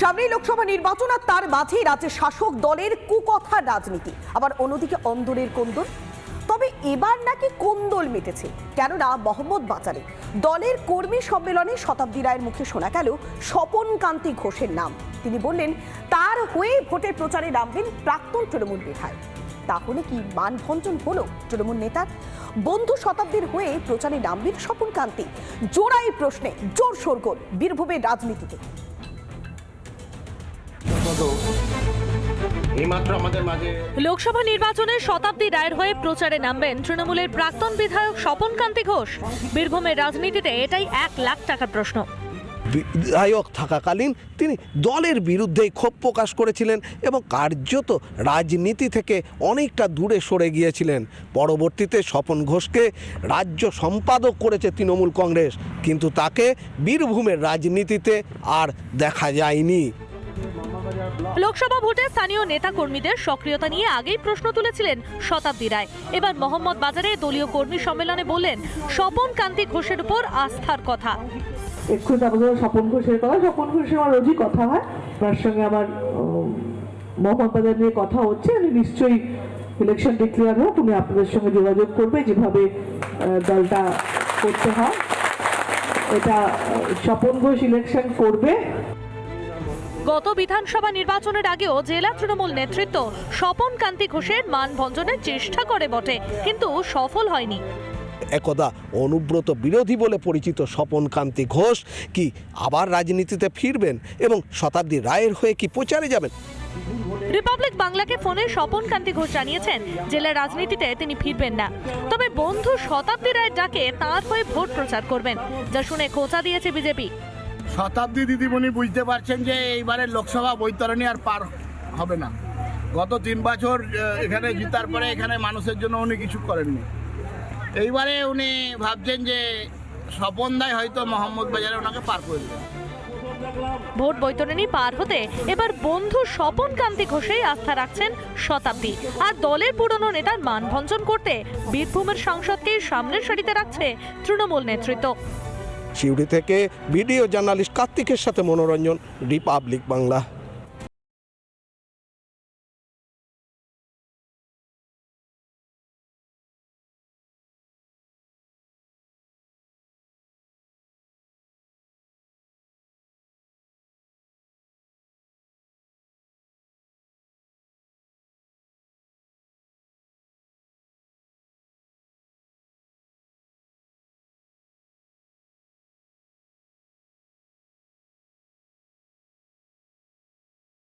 সামনেই লোকসভা নির্বাচন আর তার মাঝেই রাজ্যে শাসক দলের কুকথার রাজনীতি। আবার অন্যদিকে অন্দরের কোন্দল। তবে এবার নাকি কোন্দল মেটেছে। কেননা মোহাম্মদ বাজারে দলের কর্মী সম্মেলনে শতাব্দী রায়ের মুখে শোনা গেল স্বপন কান্তি ঘোষের নাম। তিনি বললেন, তার হয়ে ভোটের প্রচারে নামবেন প্রাক্তন তৃণমূল বিধায়ক। তাহলে কি মানভঞ্জন হলো তৃণমূল নেতার? বন্ধু শতাব্দীর হয়ে প্রচারে নামবেন স্বপন কান্তি জোড়াই প্রশ্নে জোর শোরগোল বীরভূমের রাজনীতিতে। এইমাত্র আমাদের মাঝে। লোকসভা নির্বাচনে শতাব্দী রায়ের হয়ে প্রচারে নামবেন তৃণমূলের প্রাক্তন বিধায়ক স্বপন কান্তি ঘোষ। বীরভূমের রাজনীতিতে এটাই এক লাখ টাকার প্রশ্ন। বিধায়ক থাকাকালীন তিনি দলের বিরুদ্ধেই ক্ষোভ প্রকাশ করেছিলেন এবং কার্যত রাজনীতি থেকে অনেকটা দূরে সরে গিয়েছিলেন। পরবর্তীতে স্বপন ঘোষকে রাজ্য সম্পাদক করেছে তৃণমূল কংগ্রেস কিন্তু তাকে বীরভূমের রাজনীতিতে আর দেখা যায়নি। লোকসভা ভোটে স্থানীয় নেতা কর্মীদের সক্রিয়তা নিয়ে আগেই প্রশ্ন তুলেছিলেন শতাব্দী রায়। এবার মোহাম্মদ বাজারে দলীয় কর্মী সম্মেলনে বললেন, স্বপন কান্তি ঘোষের উপর আস্থার কথা। এক্ষুনি আমাদের স্বপন ঘোষের কথা। স্বপন ঘোষের আমার রোজই কথা হয়। তার সঙ্গে আমার মোহাম্মদ বাজার নিয়ে কথা হচ্ছে। উনি নিশ্চয়ই ইলেকশন ডিক্লেয়ার হোক উনি আপনাদের সঙ্গে যোগাযোগ করবে। যেভাবে দলটা করতে হয়। এটা স্বপন ঘোষ ইলেকশন করবে। গত বিধানসভা নির্বাচনের আগেও জেলা তৃণমূল নেতৃত্ব স্বপন কান্তি ঘোষের মানভঞ্জনের চেষ্টা করে বটে কিন্তু সফল হয়নি। একদা অনুব্রত বিরোধী বলে পরিচিত স্বপন কান্তি ঘোষ কি আবার রাজনীতিতে ফিরবেন এবং শতাব্দী রায়ের হয়ে কি প্রচারে যাবেন? রিপাবলিক বাংলাকে ফোনে স্বপন কান্তি ঘোষ জানিয়েছেন জেলার রাজনীতিতে তিনি ফিরবেন না। তবে বন্ধু শতাব্দী রায়ের ডাকে তাঁর হয়ে ভোট প্রচার করবেন। যা শুনে খোঁচা দিয়েছে বিজেপি। শতাব্দী দিদিমণি বুঝতে পারছেন যে এইবারে লোকসভা বৈতরণী আর পার হবে না। গত তিন বছর এখানে জিতার পরে এখানে মানুষের জন্য উনি কিছু করেননি। এইবারে উনি ভাবছেন যে স্বপন দায় হয়তো মোহাম্মদ বাজারে ওনাকে পার করে দেবেন। ভোট বৈতরণী পার হতে এবার বন্ধু স্বপন কান্তি ঘোষেই আস্থা রাখছেন শতাব্দী। আর দলের পুরনো নেতার মানভঞ্জন করতে বীরভূমের সংসদকেই সামনের সারিতে রাখছে তৃণমূল নেতৃত্ব। সিউড়ি থেকে ভিডিও জার্নালিস্ট কার্তিকের সাথে মনোরঞ্জন রিপাবলিক বাংলা।